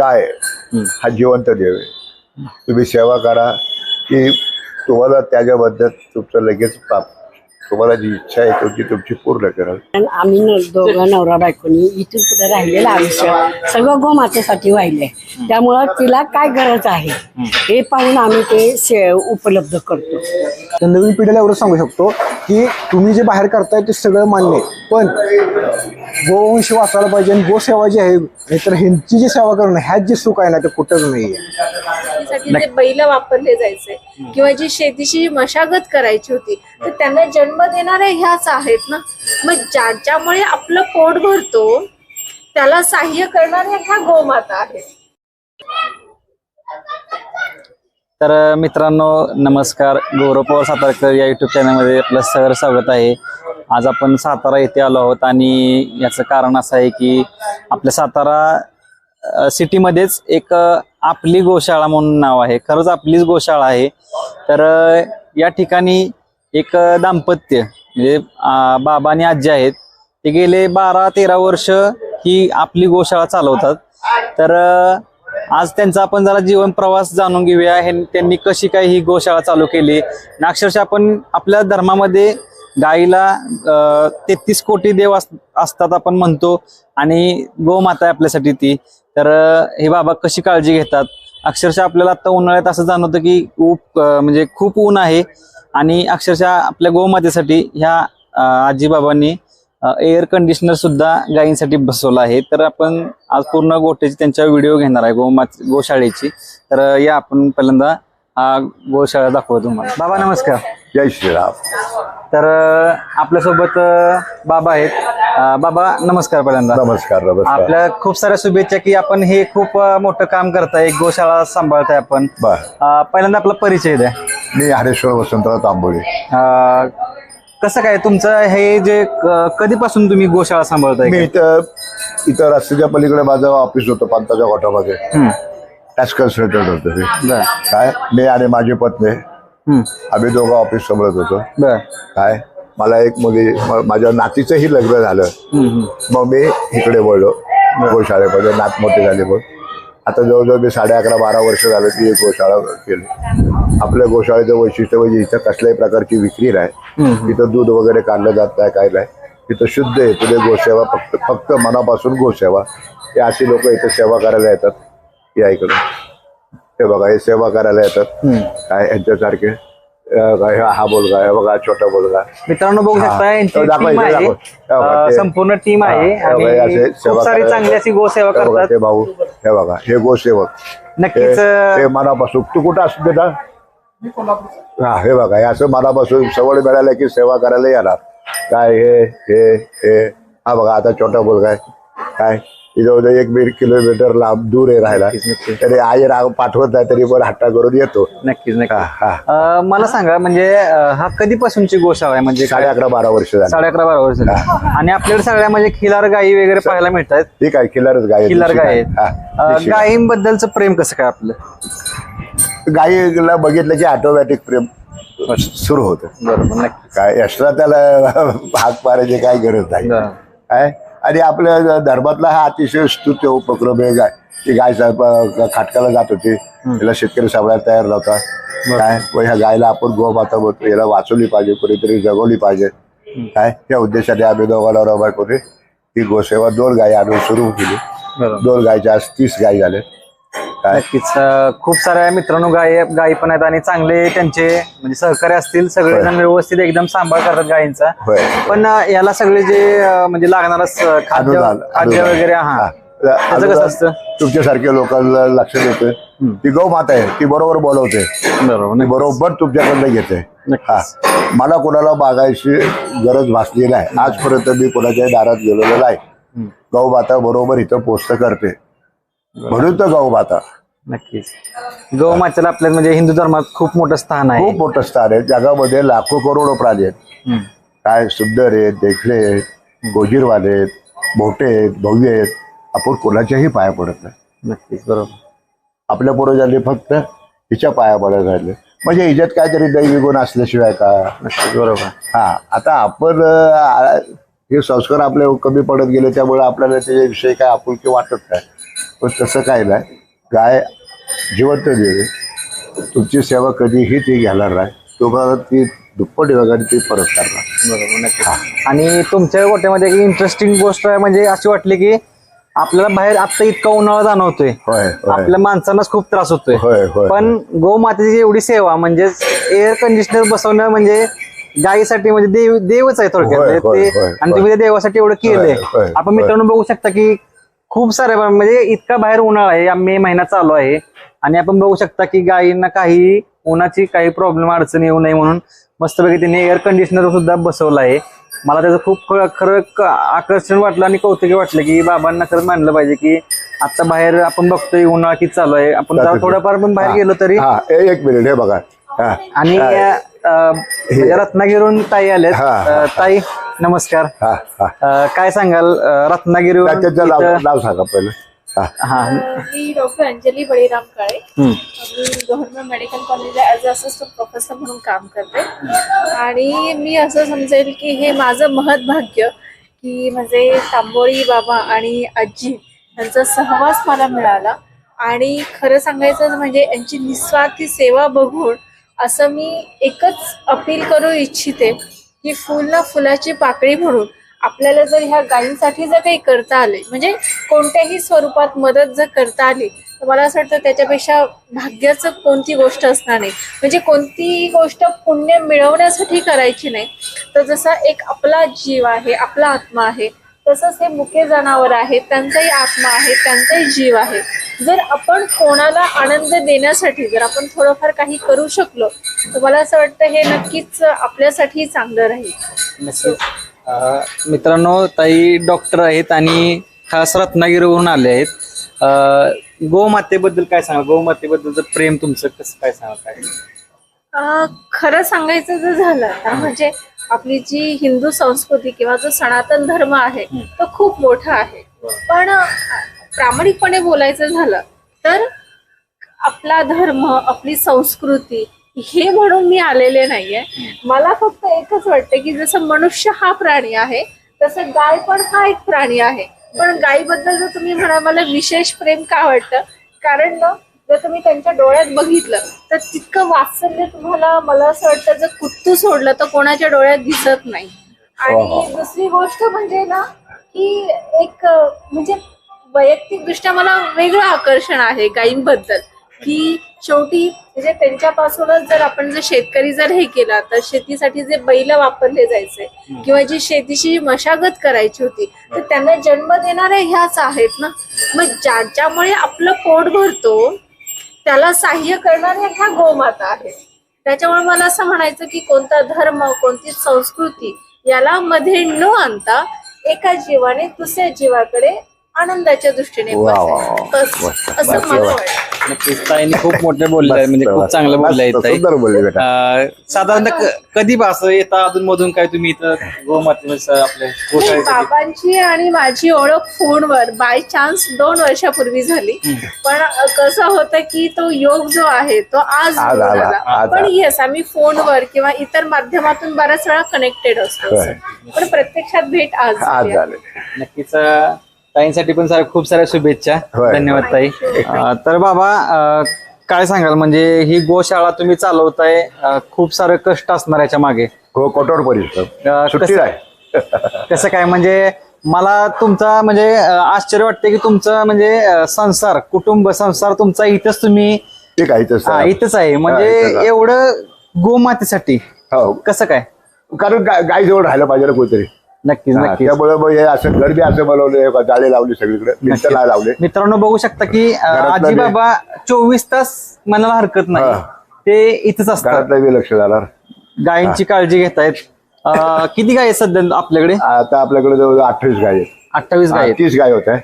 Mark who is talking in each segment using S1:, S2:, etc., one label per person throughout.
S1: गाय हा जिवंत देव आहे. तुम्ही सेवा करा की तुम्हाला त्याच्याबद्दल तुमचं लगेच पाप तुम्हाला जी इच्छा आहे ती तुमची पूर्ण कराल.
S2: आणि आम्ही न- दोघं नवरा बायकोनी इथून पुढे राहिलेलं आयुष्य सगळं गोमातेसाठी वाहिले त्यामुळं तिला काय गरज आहे हे पाहून आम्ही ते से- उपलब्ध करतो.
S3: तर नवीन पिढीला एवढं सांगू शकतो की तुम्ही जे बाहेर करताय ते सगळं मान्य आहे. पण गोवंश वाचायला पाहिजे आणि गोसेवा जी आहे नाहीतर ह्यांची जी सेवा करणं ह्यात जे सुख आहे ना ते कुठंच नाही आहे
S4: करण्यासाठी जे बैल वापरले जायचे किंवा जी शेतीची मशागत करायची होती तर त्यांना जन्म देणाऱ्या ह्याच आहेत ना. मग ज्याच्यामुळे आपलं पोट भरतो त्याला सहाय्य करणाऱ्या ह्या गोमाता आहेत.
S5: तर मित्रांनो नमस्कार. गौरव पवार सातारकर या युट्यूब चॅनलमध्ये आपलं सहर स्वागत आहे. आज आपण सातारा येथे आलो आहोत आणि याचं कारण असं आहे की आपल्या सातारा सिटीमध्येच एक आपली गोशाळा म्हणून नाव आहे. खरंच आपलीच गोशाळा आहे. तर या ठिकाणी एक दाम्पत्य म्हणजे बाबा आणि आजी आहेत. ते गेले बारा तेरा वर्ष ही आपली गोशाळा चालवतात. तर आज त्यांचा आपण जरा जीवन प्रवास जाणून घेऊया. हे त्यांनी कशी काय ही गोशाळा चालू केली? अक्षरशः आपण आपल्या धर्मामध्ये गाईला तेहतीस कोटी देव अस- असतात आपण म्हणतो. आणि गोमाता आहे आपल्यासाठी ती. तर हे बाबा कशी काळजी घेतात? अक्षरशः आपल्याला आता उन्हाळ्यात असं जाणवतं की ऊप अं, म्हणजे खूप ऊन आहे आणि अक्षरशः आपल्या गोमातेसाठी ह्या आजीबाबांनी एअर कंडिशनर सुद्धा गायींसाठी बसवलं आहे. तर आपण आज पूर्ण गोट्याची त्यांच्या व्हिडिओ घेणार आहे गोमा गोशाळेची. तर या आपण पहिल्यांदा हा गोशाळा दाखवतो तुम्हाला. बाबा नमस्कार.
S1: जय श्रीराम.
S5: तर आपल्यासोबत बाबा आहेत. बाबा नमस्कार पहिल्यांदा.
S1: नमस्कार नमस्कार.
S5: आपल्या खूप साऱ्या शुभेच्छा की आपण हे खूप मोठं काम करताय. एक गोशाळा सांभाळताय आपण. पहिल्यांदा आपला परिचय द्या.
S1: मी हरेश्वर वसंतराव तांबोळे.
S5: कसं काय तुमचं हे जे कधीपासून तुम्ही गोशाळा सांभाळताय?
S1: मी इथं इथं रस्त्याच्या पलीकडे माझं ऑफिस होतं पंताच्या गोठामध्ये. टॅक्स कन्सल्टंट होतो काय मी आणि माझी पत्नी. आम्ही दोघं ऑफिस सांभाळत होतो.
S5: बर.
S1: काय? मला एक मुली म- माझ्या नातीचंही लग्न झालं. मग मी इकडे वळलो. गोशाळेमध्ये. नात मोठी झाली मग आता जवळजवळ मी साडे अकरा बारा वर्ष झालं ती एक गोशाळा केली. आपल्या गोशाळेचं वैशिष्ट्य म्हणजे इथं कसल्याही प्रकारची विक्री नाही. इथं दूध वगैरे काढलं जात नाही काय नाही. इथं शुद्ध आहे. पुढे गोसेवा फक्त फक्त मनापासून गोसेवा. हे अशी लोक इथं सेवा करायला येतात. या इकडे हे बघा हे सेवा करायला येतात. काय यांच्यासारखे अं, काय हा मुलगा आहे बघा छोटा मुलगा.
S5: मित्रांनो बघू शकता
S1: हा.
S5: यांची
S1: तो दाखव,
S5: टीम
S1: इथे
S5: आहे.
S1: दाखव. दाखव,
S5: अं,
S1: ते-
S5: संपूर्ण टीम आहे
S1: हा, हे बघा, हे
S5: आणि
S1: असे
S5: खूप
S1: सेवा
S5: सारी
S1: करायला-
S5: चांगली अशी गोसेवा
S1: हे बघा,
S5: करतात.
S1: ते भाऊ हे बघा हे गोसेवक
S5: नक्कीच
S1: हे हे
S5: अं,
S1: मनापासून तू कुठं असतो बेटा हा हे बघा हे असं मनापासून सवड मिळालं की सेवा करायला येणार. काय हे हे हे. हा बघा आता छोटा मुलगा आहे. काय? जवळजवळ एक दीड किलोमीटर लांब दूर आहे राहायला. तरी आई राग पाठवत नाही तरी पण हट्टा करून येतो.
S5: नक्कीच
S1: हा हा.
S5: अं, मला सांगा म्हणजे अं, हा कधीपासूनची गोशाळा आहे? म्हणजे
S1: साडे अकरा बारा वर्ष झाले.
S5: साडे अकरा बारा वर्ष झाली. आणि आपल्याकडे सगळ्या म्हणजे खिलार गायी वगैरे पाहायला मिळतात?
S1: ठीक आहे किल्लारच गाय आहे, देशी
S5: गाय
S1: हा,
S5: आहेत
S1: देशी गाय.
S5: गायींबद्दलचं प्रेम कसं काय आपलं?
S1: गायीला बघितलं की ऑटोमॅटिक प्रेम सुरू होतं.
S5: बरोबर नक्की
S1: काय एक्स्ट्रा त्याला हात मारायची काही गरज नाही.
S5: बरं.
S1: काय? आणि आपल्या धर्मातला हा अतिशय स्तुत्य उपक्रम आहे गाय ती गाय खाटकाला जात होती. तिला शेतकरी सांभाळायला तयार नव्हता. काय? ह्या गायला आपण गोमाता म्हणतो याला वाचवली पाहिजे कोणीतरी जगवली पाहिजे. काय? या उद्देशाने आम्ही दोघांना रबा करून ही गोसेवा दोन गायी आणून सुरू केली. दोन गायच्या आज तीस गायी झाले. काय?
S5: नक्कीच. अं, खूप साऱ्या मित्रांनो गायी गायी पण आहेत आणि चांगले त्यांचे म्हणजे सहकारी असतील. सगळेजण व्यवस्थित एकदम सांभाळ करतात गायींचा.
S1: होय.
S5: पण अं, याला सगळे जे अं, म्हणजे लागणार खाद्य
S1: अनुदान,
S5: खाद्य
S1: अनुदान.
S5: वगैरे हा.
S1: हा.
S5: त्याचं कसं
S1: अनुदान
S5: असतं?
S1: तुमच्यासारख्या लोकांना लक्ष देते ती गौ माता आहे. ती बरोबर बोलवते.
S5: बरोबर
S1: ती बरोबर तुमच्याकडनं घेते.
S5: नक्कीच.
S1: हा. मला कोणाला मागायची गरज भासली नाही. आजपर्यंत मी कोणाच्याही दारात गेलेलो नाही. गौ माता बरोबर इथं पोस्ट करते. म्हणून तर गौ माता
S5: नक्कीच. गौमातेला आपल्या म्हणजे हिंदू धर्मात खूप मोठं स्थान आहे.
S1: खूप मोठं स्थान आहे. जगामध्ये लाखो करोडो प्राणी आहेत.
S5: हम्म.
S1: काय सुंदर आहेत देखणे आहेत गोजीरवाले आहेत मोठे आहेत भव्य आहेत. आपण कोणाच्याही पाया पडत नाही.
S5: नक्कीच बरोबर.
S1: आपल्या पूर्वजांनी फक्त हिच्या पाया पडत राहिले म्हणजे हिच्यात काहीतरी दैवी गुण असल्याशिवाय का?
S5: नक्कीच बरोबर.
S1: हा आता आपण अं, हे संस्कार आपले कमी पडत गेले त्यामुळे आपल्याला त्याच्याविषयी काय आपुलकी वाटत नाही. पण तसं काय नाही. गाय जिवंत देवे तुमची सेवा कधीही ती घेणार नाही. तुम्हाला ती दुप्पट योगाने ती परत करणार.
S5: बरोबर आणि तुमच्या गोट्यामध्ये एक इंटरेस्टिंग गोष्ट आहे म्हणजे अशी वाटली की आपल्याला बाहेर आता इतका उन्हाळा जाणवतोय.
S1: होय होय.
S5: आपल्या माणसांनाच खूप त्रास होतोय.
S1: होय होय
S5: पण गोमातेची एवढी सेवा म्हणजे एअर कंडिशनर बसवणं म्हणजे गायीसाठी म्हणजे देव देवच आहे थोडक्यात.
S1: होय,
S5: म्हणजे
S1: होय,
S5: ते
S1: होय,
S5: आणि तुम्ही त्या देवासाठी एवढं केलंय.
S1: होय,
S5: आपण. मित्रांनो बघू शकता की खूप सारे म्हणजे इतका बाहेर उन्हाळा आहे या मे महिना चालू आहे. आणि आपण बघू शकता की गायींना काही उन्हाची काही प्रॉब्लेम अडचण येऊ नये म्हणून मस्तपैकी त्यांनी एअर कंडिशनर सुद्धा बसवलं आहे. मला त्याचं खूप खरं आकर्षण वाटलं आणि कौतुकी वाटलं की बाबांना खरंच मानलं पाहिजे की आता बाहेर आपण बघतोय उन्हाळा किती चालू आहे. आपण जरा थोडंफार पण बाहेर गेलो तरी
S1: एक मिनिट हे बघा.
S5: आणि रत्नागिरीहून ताई आलेत.
S1: हा, हा,
S5: अं, ताई नमस्कार.
S1: हा हा.
S5: अं, काय सांगाल?
S1: त्याचं नाव सांगा पहिलं. हा.
S5: हा.
S4: मी डॉक्टर अंजली बळीराम काळे.
S5: हम्म.
S4: मी गव्हर्नमेंट मेडिकल कॉलेजला ॲज अ असिस्टंट प्रोफेसर म्हणून काम करते. आणि मी असं समजेल की हे माझं महत् भाग्य की म्हणजे तांबोळी बाबा आणि आजी यांचा सहवास मला मिळाला. आणि खरं सांगायचं म्हणजे यांची निस्वार्थी सेवा बघून असं मी एकच अपील करू इच्छिते की फुल ना फुलाची पाकळी म्हणून आपल्याला जर ह्या गायींसाठी जर काही करता आले म्हणजे कोणत्याही स्वरूपात मदत जर करता आली तर मला असं वाटतं त्याच्यापेक्षा भाग्याचं कोणती गोष्ट असणार नाही. म्हणजे कोणतीही गोष्ट पुण्य मिळवण्यासाठी करायची नाही. तर जसा एक आपला जीव आहे आपला आत्मा आहे तसंच हे मुके जनावर आहेत त्यांचाही आत्मा आहे त्यांचाही जीव आहे. जर आपण कोणाला आनंद देण्यासाठी जर आपण थोडंफार काही करू शकलो तर मला असं वाटतं हे नक्कीच आपल्यासाठी चांगलं राहील.
S5: नक्कीच. मित्रांनो ताई डॉक्टर आहेत आणि खास रत्नागिरीवरून आले आहेत. गोमातेबद्दल काय सांगा गोमातेबद्दलचं प्रेम तुमचं कसं काय सांगा काय?
S4: खरं सांगायचं जर झालं तर म्हणजे आपली जी हिंदू संस्कृती किंवा जो सनातन धर्म आहे तो खूप मोठा आहे. पण प्रामाणिकपणे बोलायचं झालं तर आपला धर्म आपली संस्कृती हे म्हणून मी आलेले नाहीये. मला फक्त एकच वाटतं की जसं मनुष्य हा प्राणी आहे तसं गाय पण हा एक प्राणी आहे. पण गायीबद्दल जर तुम्ही म्हणा मला विशेष प्रेम का वाटतं? कारण ना जर तुम्ही त्यांच्या डोळ्यात बघितलं तर तितकं वात्सल्य तुम्हाला मला असं वाटतं जर कुत्तू सोडलं तर कोणाच्या डोळ्यात दिसत नाही. आणि दुसरी गोष्ट म्हणजे ना की एक म्हणजे वैयक्तिक दृष्ट्या मला वेगळं आकर्षण आहे गायींबद्दल की शेवटी म्हणजे त्यांच्यापासूनच जर आपण जर शेतकरी जर हे केला तर शेतीसाठी जे बैल वापरले जायचे किंवा जी शेतीची मशागत करायची होती तर त्यांना जन्म देणाऱ्या ह्याच आहेत ना. मग ज्याच्यामुळे आपलं पोट भरतो त्याला सहाय्य करणाऱ्या ह्या गोमाता आहेत. त्याच्यामुळे मला असं म्हणायचं की कोणता धर्म कोणती संस्कृती याला मध्ये न आणता एका जीवाने दुसऱ्या जीवाकडे आनंदाच्या दृष्टीने
S1: वा, वा,
S4: बघायचं.
S1: वा.
S4: बस,
S1: मस्त,
S4: असं
S1: मस्त,
S4: मला
S1: वा.
S4: वाटतं
S5: नक्कीच ताईने खूप मोठे बोलले आहेत म्हणजे खूप चांगलं बोलले आहेत
S1: मस्त,
S5: ताई
S1: सुंदर बोलले बेटा
S5: अं, साधारणतः क- कधी असं येता अधून मधून काय तुम्ही इथं
S4: नाही,
S5: गोशाळेसाठी
S4: बाबांची आणि माझी ओळख फोनवर बाय चान्स दोन वर्षापूर्वी झाली पण अ, कसं होतं की तो योग जो आहे तो आज
S1: आज
S4: होऊन
S1: आला,
S4: आला.
S1: आज
S4: पण
S1: आला.
S4: येस आम्ही फोनवर किंवा इतर माध्यमातून बऱ्याच वेळा कनेक्टेड असतो
S1: होय.
S4: पण प्रत्यक्षात भेट आज
S1: आज
S4: झाली आहे.
S1: झाले
S5: नक्कीच अं, ताईंसाठी पण साऱ्या खूप साऱ्या शुभेच्छा.
S1: होय.
S5: धन्यवाद ताई. अं, तर बाबा अं, काय सांगाल? म्हणजे ही गोशाळा तुम्ही चालवताय अं, खूप सारं कष्ट असणार याच्या मागे.
S1: हो कठोर परिश्रम.
S5: अं,
S1: सुट्टी
S5: कसं-
S1: नाही.
S5: कसं काय? म्हणजे मला तुमचा म्हणजे अं, आश्चर्य वाटते की तुमचं म्हणजे अं, संसार कुटुंब संसार तुमचा इथंच तुम्ही
S1: ते काही तसं
S5: इथंच आहे. म्हणजे
S1: इथंच आहे.
S5: एवढं गोमातेसाठी
S1: हो.
S5: कसं काय?
S1: कारण गाय गाय जवळ राहायला पाहिजे ना कोणतरी.
S5: नक्कीच
S1: हा,
S5: नक्कीच.
S1: त्यामुळे हे असं घर बी असं बनवले जाळे लावले सगळीकडे भिंत नाही लावले.
S5: मित्रांनो बघू शकता की अं,
S1: घरातलं
S5: आजी
S1: बी-
S5: बाबा चोवीस तास मनाला हरकत नाही.
S1: हा.
S5: ते इथंच असतात.
S1: घरातलं बी लक्ष जाणार.
S5: गायींची काळजी घेतायत. अं, किती गाय आहेत सध्या आपल्याकडे?
S1: आता आपल्याकडे जवळ अठ्ठावीस गाय आहेत.
S5: अठ्ठावीस गाय
S1: हा,
S5: आहेत
S1: तीस गाय होत आहे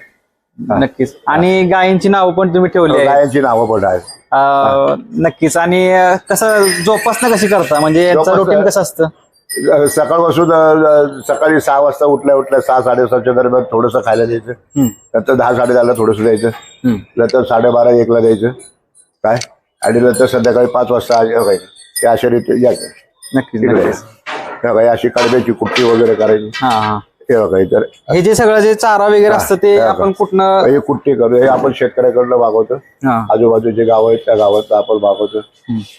S5: नक्कीच. आणि गायींची नावं पण तुम्ही ठेवली आहेत.
S1: गायांची नावं पण आहेत.
S5: अं, नक्कीच. आणि अं, कसं जोपासना कशी करता? म्हणजे यांचं
S1: जोपासना-
S5: रुटीन कसं असतं?
S1: सकाळपासून सकाळी सहा वाजता उठल्या उठल्या सहा साडेसातच्या दरम्यान थोडंसं खायला द्यायचं. नंतर दहा साडे दहाला थोडंसं द्यायचं. नंतर साडेबारा एकला द्यायचं. काय? आणि नंतर संध्याकाळी पाच वाजता ते अशा रीती यायचं तेव्हा काही अशी कडब्याची कुट्टी वगैरे करायची.
S5: हा हा. जे सगळं जे चारा वगैरे असतं ते. आपण कुठनं
S1: हे कुट्टी करू हे आपण शेतकऱ्याकडनं मागवतो.
S5: हा.
S1: आजूबाजूचे गाव आहेत त्या गावात आपण मागवतो.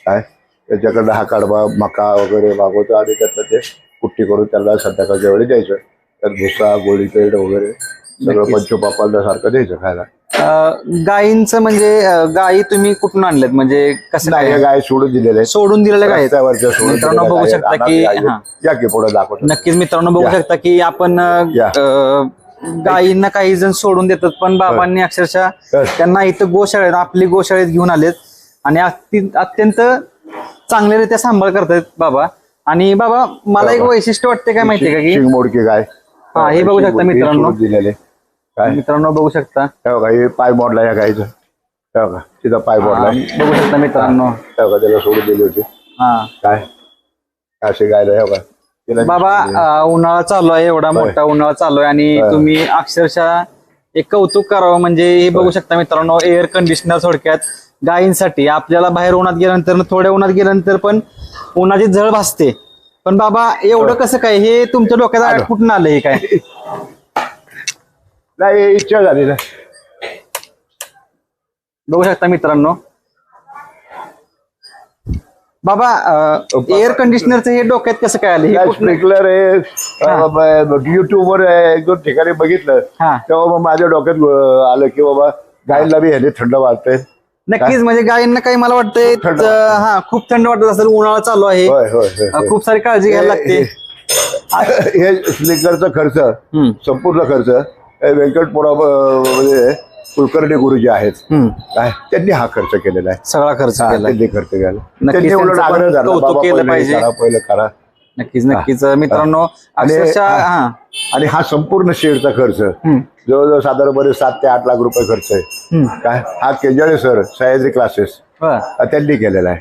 S1: काय? त्याच्याकडनं हा कडबा मका वगैरे मागवतो आणि त्यातलं ते कुट्टी करून त्याला संध्याकाळच्या वेळी द्यायचं त्यात भुसा गोळी पेड वगैरे सगळं पंचोपापाला सारखं द्यायचं खायला
S5: गायींचं म्हणजे गायी तुम्ही कुठून आणल्यात म्हणजे कसं
S1: नाही गाय सोडून दिलेले आहेत.
S5: सोडून दिलेल्या गायी?
S1: रस्त्यावरच्या सोडून
S5: मित्रांनो
S1: दिलेल्या
S5: बघू
S1: गायी
S5: शकता. की
S1: अनाथ गायी आहेत. या की पुढे दाखवतो
S5: नक्कीच मित्रांनो बघू
S1: या.
S5: शकता की आपण अं,
S1: या.
S5: अं, गायींना काही जण सोडून देतात पण बाबांनी अक्षरशः. त्यांना इथं गोशाळेत आपली गोशाळेत घेऊन आलेत आणि अति- अत्यंत चांगल्यारीत्या सांभाळ करतायत बाबा. आणि बाबा मला एक वैशिष्ट्य वाटते काय माहितीये का की?
S1: मोडकी गाय
S5: हा, हे बघू शकता मित्रांनो.
S1: दिलेले. काय?
S5: मित्रांनो बघू शकता.
S1: बघा हे पाय मोडला या गायचं बघा तिथं पाय मोडला.
S5: बघू शकता मित्रांनो.
S1: बघा त्याला सोडून दिली होती.
S5: हा.
S1: काय? असे गायला हे बघा.
S5: बाबा उन्हाळा चालू आहे एवढा मोठा उन्हाळा चालू आहे आणि. तुम्ही अक्षरशः एक कौतुक करावं म्हणजे हे बघू शकता मित्रांनो एअर कंडिशनर थोडक्यात. गायींसाठी. आपल्याला बाहेर उन्हात गेल्यानंतर थोड्या उन्हात गेल्यानंतर पण उन्हाची झळ भासते. पण बाबा एवढं कसं काय? हे तुमच्या डोक्यात कुठून आलं हे काय?
S1: नाही हे इच्छा झाली ना.
S5: बघू शकता मित्रांनो. बाबा एअर कंडिशनरचं हे डोक्यात कसं काय आलं? हे
S1: स्प्रिंकलर आहे. युट्यूब वर दोन ठिकाणी बघितलं
S5: हा.
S1: तेव्हा माझ्या डोक्यात आलं की बाबा गायला बी ह्याने थंड वाजतंय
S5: नक्कीच म्हणजे गायींना काही मला वाटतंय
S1: थंड
S5: अं, हा खूप थंड वाटत असेल उन्हाळा चालू आहे.
S1: होय होय होय,
S5: अं,
S1: होय.
S5: खूप सारी काळजी घ्यायला लागते.
S1: हे- स्प्रिंकलरचा खर्च
S5: हम्म.
S1: संपूर्ण खर्च हे व्यंकटपुरा अं, म्हणजे कुलकर्णी गुरुजी आहेत.
S5: हम्म.
S1: काय? त्यांनी हा खर्च केलेला आहे.
S5: सगळा खर्च
S1: हा,
S5: केला
S1: त्यांनी खर्च केला.
S5: नक्कीच
S1: त्यांनी उलट
S5: त्यांचं पण
S1: आग्रह धरला,
S5: कौतुक
S1: बाबा
S5: केलं
S1: पहिलं
S5: पाहिजे.
S1: करा, पहिलं करा.
S5: नक्कीच नक्कीच. मित्रांनो
S1: आणि-
S5: अक्षरशः
S1: हा.
S5: हा.
S1: आणि हा संपूर्ण शेडचा खर्च.
S5: हम्म.
S1: जवळजवळ साधारणपणे सात ते आठ लाख रुपये खर्च आहे. काय? हा केंजाळे सर सह्याद्री क्लासेस. त्यांनी केलेला आहे?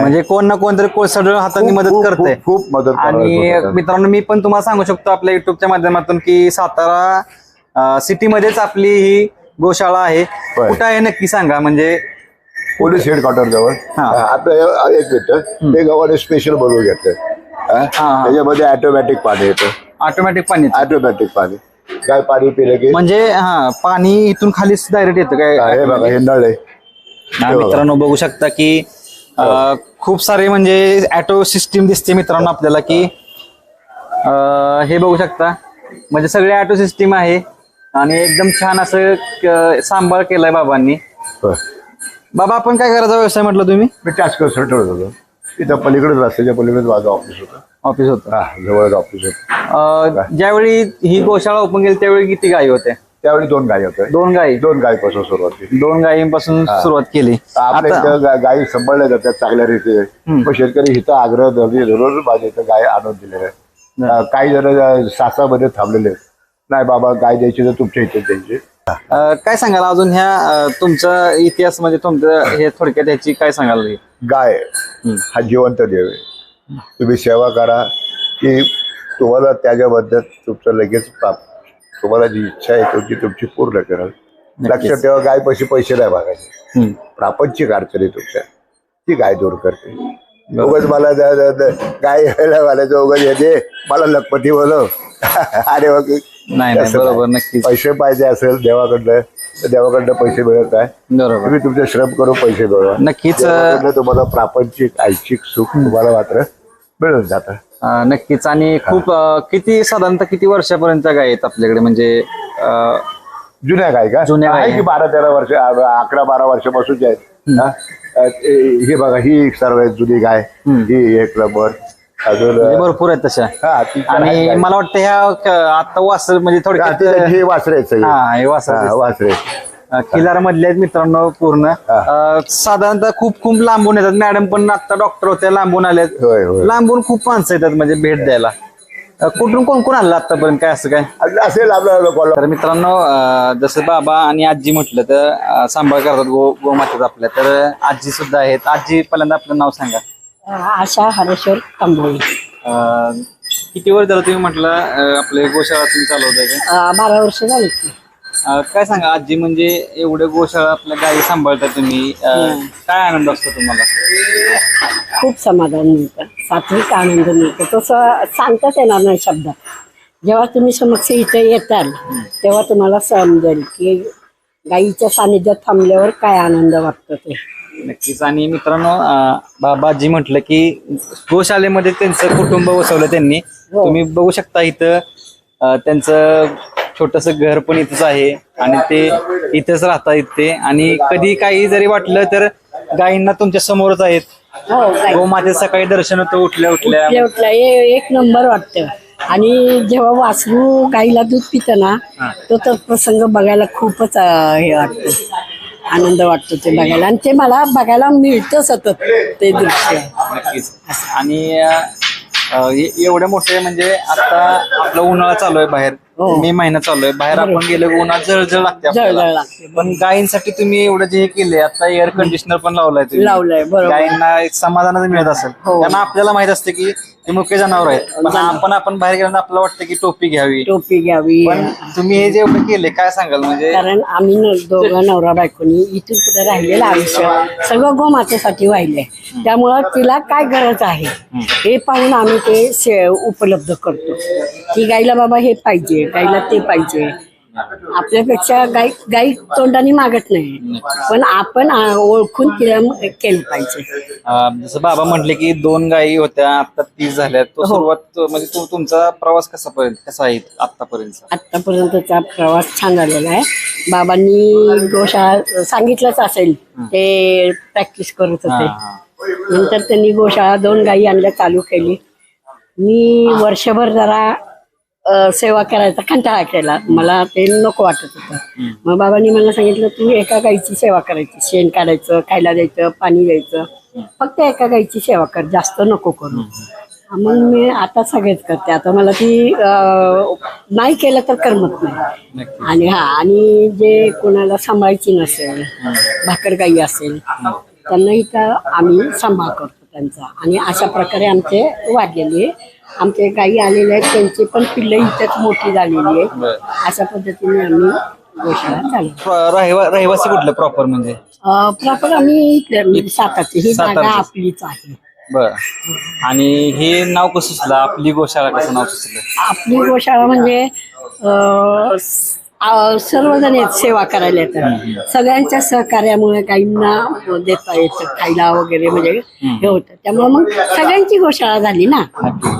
S5: म्हणजे कोण ना कोणतरी कोळसड हाताने मदत करते
S1: खूप- मदत करत
S5: आणि. मित्रांनो मी पण तुम्हाला सांगू शकतो आपल्या युट्यूबच्या माध्यमातून की सातारा सिटी मध्येच आपली ही गोशाळा आहे. कुठं आहे नक्की सांगा? म्हणजे
S1: पोलीस हेडक्वार्टर जवळ.
S5: हे-
S1: एक मिनिट. ते गावाने स्पेशल बनवून घेतलं. त्याच्यामध्ये ऑटोमॅटिक पाणी येतं.
S5: ऑटोमॅटिक पाणी.
S1: ऑटोमॅटिक पाणी. काय पाणी पिलं की?
S5: म्हणजे हा पाणी इथून खाली डायरेक्ट येतं
S1: हा,
S5: काय?
S1: हे बघा हे नळ आहे.
S5: हा,
S1: हे.
S5: मित्रांनो बघू शकता की अं, खूप सारे म्हणजे ऑटो सिस्टीम दिसते मित्रांनो आपल्याला की अं, हे बघू शकता. म्हणजे सगळे ऑटो सिस्टीम आहे आणि एकदम छान असं क- सांभाळ केलाय बाबांनी.
S1: होय.
S5: बाबा आपण काय करायचा व्यवसाय म्हटलं तुम्ही?
S1: मी टॅक्स कन्सल्टंट होतो. तिथं पलीकडेच रस्त्याच्या पलीकडेच माझं ऑफिस होतं.
S5: ऑफिस होतं.
S1: हा जवळच ऑफिस होतं.
S5: अं, ज्यावेळी ही गोशाळा ओपन केली त्यावेळी किती गायी होत्या?
S1: त्यावेळी दोन गायी होत्या.
S5: दोन गायी
S1: दोन गायीपासून सुरुवात केली.
S5: दोन गायींपासून सुरुवात केली.
S1: आपल्या
S5: आता
S1: इथं गा- गायी सांभाळल्या जातात चांगल्या रीतीने. पण शेतकरी हिथं आग्रह धरली रोज माझ्या इथं गाय आणून दिलेल्या आहेत. अं, काही जण अं, सासामध्ये थांबलेले आहेत. नाही बाबा गाय द्यायची तर तुमच्या इथे द्यायची.
S5: अं, काय सांगाल अजून ह्या अं, तुमचा इतिहास म्हणजे तुमचं हे थोडक्यात ह्याची काय सांगाल?
S1: गाय हा जिवंत देव आहे. तुम्ही सेवा करा की तुम्हाला त्याच्याबद्दल तुमचं लगेच प्राप्त तुम्हाला जी इच्छा आहे तुमची तुमची पूर्ण कराल. लक्षात ठेवा गाय पैसे पैसे नाही मागायचे.
S5: हम्म.
S1: प्रापंचिक अडचणी तुमच्या. ती गाय दूर करते. उगाच मला गाय घालायचं उगाच येते मला लखपती बोलव. अरे मग
S5: नाही बरोबर
S1: नाही.
S5: नक्कीच.
S1: पैसे पाहिजे असेल देवाकडनं तर देवाकडनं पैसे मिळत आहे तुम्ही तुमचे श्रम करून पैसे मिळवा.
S5: नक्कीच
S1: तुम्हाला प्रापंचिक ऐच्छिक सुख तुम्हाला मात्र मिळून जातं.
S5: अं, नक्कीच. आणि खूप अं, किती साधारणतः किती वर्षापर्यंत गाय आहेत आपल्याकडे? म्हणजे अं,
S1: जुन्या गाय का?
S5: जुन्या गाय.
S1: आहे की बारा तेरा वर्ष आ- अकरा बारा वर्षापासूनच्या आहेत. हा? अ, ते- हे बघा ही एक सर्वात जुनी गाय ही एक नंबर. अजून
S5: म्हणजे भरपूर आहेत तशा.
S1: हा ती तर आहे
S5: आणि
S1: गाय.
S5: मला वाटतं ह्या क- आता वासर म्हणजे
S1: हा,
S5: थोडक्यात
S1: हे वासरे आहेत सगळे.
S5: हा हे वासर
S1: हा, वासरे
S5: किल्लार मधले आहेत मित्रांनो पूर्ण. साधारणतः खूप खूप लांबून येतात. मॅडम पण आता डॉक्टर होत्या लांबून आल्यात
S1: होय होय.
S5: लांबून खूप माणसं येतात म्हणजे भेट द्यायला. अं, कुठून कोण कोण आलं आतापर्यंत? काय असं काय?
S1: असेल
S5: तर मित्रांनो अं, जसं बाबा आणि आजी म्हटलं तर अं, सांभाळ करतात गो गोमातेच आपल्या. तर आजी सुद्धा आहेत. आजी पहिल्यांदा आपलं नाव सांगा.
S2: आशा हरेश्वर तांबोळी.
S5: अं, किती वर झालं तुम्ही म्हटलं अं, आपले गोशाळा तुम्ही चालवताय का?
S2: अं, बारा वर्ष झाली की.
S5: अं, काय सांगा आजी म्हणजे एवढे गोशाळा आपल्या गायी सांभाळता तुम्ही अं, काय आनंद असतो तुम्हाला?
S2: खूप समाधान मिळतं सात्विक आनंद मिळतो. तसं सांगताच येणार नाही शब्दात जेव्हा तुम्ही समक्ष इथे येताल तेव्हा तुम्हाला समजेल की गाईच्या सानिध्यात थांबल्यावर काय आनंद वाटतो ते.
S5: नक्कीच. आणि मित्रांनो अं, बाबाजी म्हटलं की गोशालेमध्ये त्यांचं कुटुंब वसवलं त्यांनी.
S2: हो.
S5: तुम्ही बघू शकता इथं अं, त्यांचं छोटस घर पण इथंच आहे. आणि ते इथंच राहतात इथे. आणि कधी काही जरी वाटलं तर गायींना तुमच्या समोरच आहेत.
S2: हो गाई
S5: गोमाते सकाळी दर्शन होतं उठल्या उठल्या.
S2: उठल्या उठल्या. हे एक नंबर वाटतं. आणि जेव्हा वासरू गाईला दूध पितं ना तो तर प्रसंग बघायला खूपच अं, हे वाटतं. आनंद वाटतो ते बघायला. आणि ते मला बघायला मिळतं सतत ते दृश्य.
S5: नक्कीच. आणि अं, ए- एवढे मोठे म्हणजे आता आपला उन्हाळा चालू आहे बाहेर. मे महिना चालू आहे बाहेर आपण गेलो की उन्हाळा जळजळ लागते आपल्याला.
S2: जळजळ लागते,
S5: पण गायींसाठी तुम्ही एवढं जे हे केले आता एअर कंडिशनर पण लावलाय तुम्ही
S2: लावलंय, बरोबर.
S5: गायींना एक समाधानाचं मिळत असेल
S2: हो.
S5: त्यांना आपल्याला माहीत असते की ते मुख्य जनावर आहेत. पण आपण आपण बाहेर गेल्यानंतर आपल्याला वाटतं की टोपी घ्यावी.
S2: टोपी घ्यावी.
S5: पण तुम्ही हे जे एवढं केले काय सांगाल? म्हणजे
S2: कारण आम्ही न- दोघं नवरा बायकोनी इथून पुढे राहिलेलं आयुष्य. सगळं गोमातेसाठी वाहिलंय त्यामुळं तिला काय गरज आहे? हे पाहून आम्ही ते से- उपलब्ध करतो. की गाईला बाबा हे पाहिजे गाईला ते पाहिजे. आपल्यापेक्षा गाई गाई तोंडाने मागत नाही. पण आपण आ, ओळखून म- केलं पाहिजे.
S5: अं, जसं बाबा म्हटले की दोन गायी होत्या आता तीस झाल्या तो
S2: हो.
S5: सुरुवात म्हणजे तो तुमचा प्रवास कसा पर्यंत कसा आहे आतापर्यंत
S2: आतापर्यंतचा प्रवास छान झालेला आहे. बाबांनी गोशाळा सांगितलंच असेल ते प्रॅक्टिस करत होते. नंतर त्यांनी गोशाळा दोन गायी आणल्या चालू केली. मी वर्षभर जरा अ, सेवा करायचा कंटाळा केला. मला ते नको वाटत होतं. मग बाबांनी मला सांगितलं तू एका गाईची सेवा करायची. शेण काढायचं खायला द्यायचं पाणी द्यायचं. फक्त एका गाईची सेवा कर. जास्त नको करू. मग मी आता सगळेच करते. आता मला ती अ, नाही केलं तर करमत नाही. आणि हा आणि जे कोणाला सांभाळायची नसेल भाकर गाई असेल त्यांना इथं आम्ही सांभाळ करतो त्यांचा. आणि अशा प्रकारे आमचे वाढलेले आमचे गाई आलेले आहेत त्यांची पण पिल्लं इथंच मोठी झालेली आहे अशा पद्धतीने आम्ही गोशाळा चालू
S5: रहिवा- रहिवासी कुठलं प्रॉपर म्हणजे?
S2: प्रॉपर आम्ही इथले म्हणजे साताची ही जागा. आपलीच आहे.
S5: बर. आणि हे नाव कसं सुचलं? आपली गोशाळा कसं नाव सुचलं?
S2: आपली गोशाळा म्हणजे अं, स- आ- सर्वजण आहेत सेवा करायला येतात. सगळ्यांच्या सहकार्यामुळे काहींना देता येतं खायला वगैरे म्हणजे हे होतं. त्यामुळे मग सगळ्यांची गोशाळा झाली ना.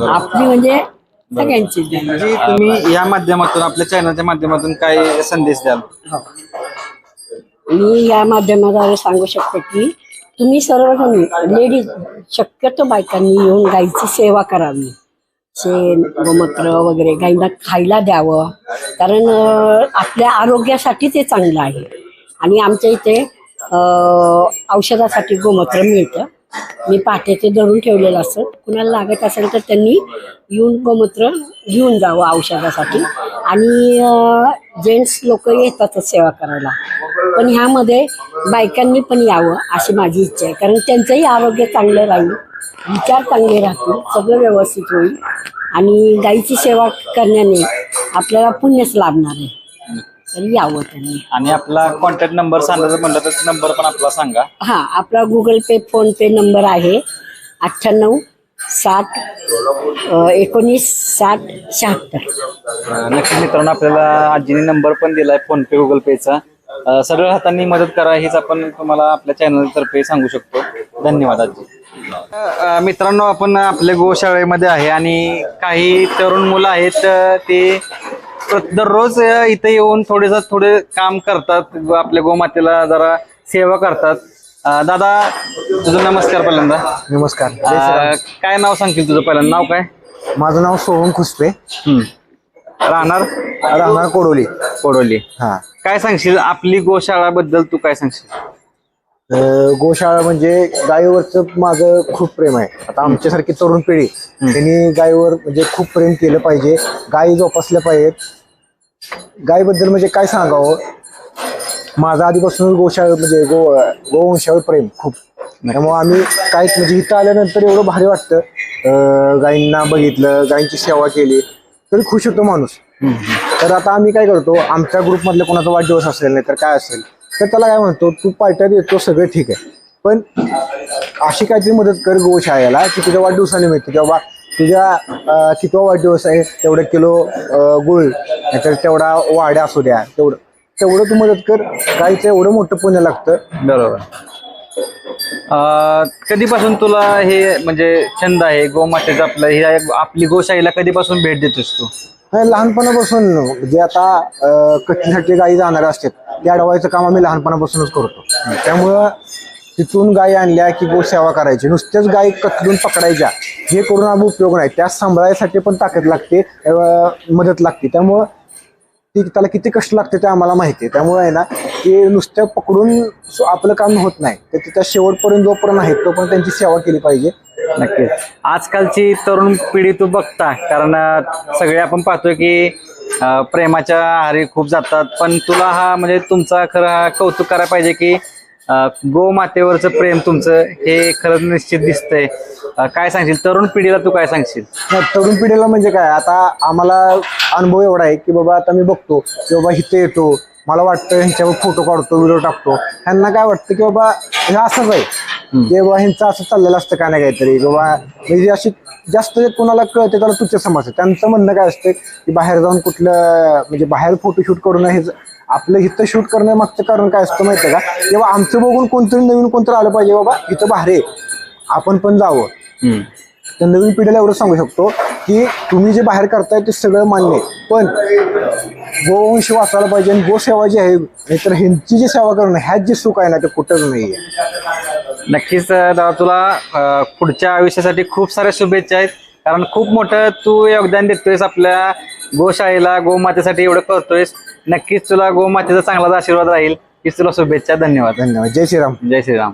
S2: आपली म्हणजे सगळ्यांचीच. झाली
S5: म्हणजे तुम्ही या माध्यमातून आपल्या चॅनलच्या माध्यमातून काय संदेश द्याल?
S2: मी या माध्यमाद्वारे सांगू शकते की तुम्ही सर्वजण लेडीज शक्यतो बायकांनी येऊन गाईची सेवा करावी. शेण गोमूत्र वगैरे गाईंना खायला द्यावं. कारण आपल्या आरोग्यासाठी ते चांगलं आहे. आणि आमच्या इथे औषधासाठी गोमूत्र मिळतं. मी पहाटे ते धरून ठेवलेलं असतं. कुणाला लागत असेल तर त्यांनी येऊन गोमूत्र घेऊन जावं औषधासाठी. आणि जेंट्स लोक येतातच सेवा करायला. पण ह्यामध्ये बायकांनी पण यावं अशी माझी इच्छा आहे. कारण त्यांचंही आरोग्य चांगलं राहील. विचार चांगले राहतील सगळं व्यवस्थित होईल. आणि गाईची सेवा करण्याने आपल्याला पुण्यच लाभणार आहे. तर यावं त्यांनी.
S5: आणि आपला कॉन्टॅक्ट नंबर सांगायचं म्हणलं तर नंबर पण आपला सांगा.
S2: हा आपला Google Pay PhonePe number आहे. अठ्ठ्याण्णव साठ अ, एकोणीस साठ शहात्तर.
S5: अं, नक्की मित्रांनो आपल्याला आजीने नंबर पण दिलाय फोन पे गुगल पेचा अं, सगळ्या हातांनी मदत करा हेच आपण तुम्हाला आपल्या चॅनल तर्फे सांगू शकतो. धन्यवाद आजी. मित्रांनो आपण आपल्या गोशाळेमध्ये आहे आणि काही तरुण मुलं आहेत ते दररोज इथे येऊन थोडेस थोडे काम करतात. आपल्या गोमातेला जरा सेवा करतात. अं, दादा तुझं नमस्कार पहिल्यांदा.
S3: नमस्कार.
S5: अं, काय नाव सांगतील तुझं पहिल्यांदा? नाव काय?
S3: माझं नाव सोहम खुसपे.
S5: हम्म. राहणार?
S3: राहणार कोडोली.
S5: कोडोली.
S3: हा.
S5: काय सांगशील? आपली गोशाळाबद्दल तू काय सांगशील?
S3: गोशाळा म्हणजे गायीवरचं माझं खूप प्रेम आहे. आता आमच्यासारखी तरुण पिढी त्यांनी गायीवर म्हणजे खूप प्रेम केलं पाहिजे. गायी जोपासल्या पाहिजेत. गायीबद्दल म्हणजे काय सांगावं? माझं आधीपासून गोशाळा म्हणजे गो गोवंशावर प्रेम खूप. त्यामुळे आम्ही काय म्हणजे इथं आल्यानंतर एवढं भारी वाटतं. गायींना बघितलं गायींची सेवा केली तरी खुश होतो माणूस. तर आता आम्ही काय करतो आमच्या ग्रुपमधल्या कोणाचा वाढदिवस असेल नाही तर काय असेल तर त्याला काय म्हणतो तू पार्ट्यात येतो सगळं ठीक आहे. पण अशी काहीतरी मदत कर गोशाळेला की तुझ्या वाढदिवसानिमित्त किंवा तुझ्या कितवा वाढदिवस आहे तेवढं किलो गुळ नाहीतर तेवढा वाड्या असू द्या तेवढं. तेवढं तू मदत कर काहीच एवढं मोठं पुण्य लागतं.
S5: बरोबर. कधीपासून तुला हे म्हणजे छंद आहे गोमातेचा आपलं हे आपली गोशाहीला कधीपासून भेट देतोस तू?
S3: नाही, लहानपणापासून जे आता अं, गायी जाणारे असतात ते अडवायचं काम आम्ही लहानपणापासूनच करतो. त्यामुळं तिथून गायी आणल्या की गो सेवा करायची. नुसत्याच गायी कचलून पकडायच्या हे करून आम्ही उपयोग नाही. त्या सांभाळायसाठी पण ताकद लागते मदत लागते. त्यामुळं ती त्याला किती कष्ट लागते ते आम्हाला माहिती आहे. त्यामुळे आहे ना ते नुसतं पकडून आपलं काम होत नाही. तर तिथं शेवटपर्यंत जोपर्यंत आहे तोपर्यंत त्यांची सेवा केली पाहिजे.
S5: नक्कीच. आजकालची तरुण पिढी तू बघता कारण सगळे आपण पाहतोय की प्रेमाच्या आहारी खूप जातात. पण तुला हा म्हणजे तुमचा खरं हा कौतुक करायला पाहिजे की गोमातेवरचं प्रेम तुमचं हे खरं निश्चित दिसतंय. काय सांगशील? तरुण पिढीला तू काय सांगशील?
S3: तरुण पिढीला म्हणजे काय? आता आम्हाला अनुभव एवढा आहे की बाबा आता मी बघतो की बाबा इथे येतो. मला वाटतं ह्यांच्यावर फोटो काढतो व्हिडिओ टाकतो. ह्यांना काय वाटतं की बाबा हे असंच आहे की बाबा ह्यांचं असं चाललेलं असतं काय नाही काहीतरी? बाबा म्हणजे अशी जास्त जे कोणाला कळते त्याला तुच्छ समजतं त्यांचं म्हणणं काय असतं की बाहेर जाऊन कुठलं म्हणजे बाहेर फोटोशूट करून हे आपलं इथं शूट करण्यामागचं कारण काय असतं माहिती आहे का? किंवा आमचं बघून कोणतरी नवीन कोणतरी आलं पाहिजे बाबा इथं बाहेर आहे आपण पण जावं. तर नवीन पिढीला एवढं सांगू शकतो की तुम्ही जे बाहेर करताय ते सगळं मान्य आहे. पण गोवंश वाचायला पाहिजे आणि गोसेवा जी आहे नाहीतर ह्यांची जी सेवा करणं ह्यात जे सुख आहे ना ते कुठंच नाही आहे.
S5: नक्कीच दादा तुला पुढच्या आयुष्यासाठी खूप साऱ्या शुभेच्छा आहेत. कारण खूप मोठं तू योगदान देतोयस आपल्या गोशाळेला गोमातेसाठी एवढं करतोयस. नक्कीच तुला गोमातेचा चांगलाच आशीर्वाद राहील. हीच तुला शुभेच्छा. धन्यवाद.
S3: धन्यवाद. जय श्रीराम.
S5: जय श्रीराम.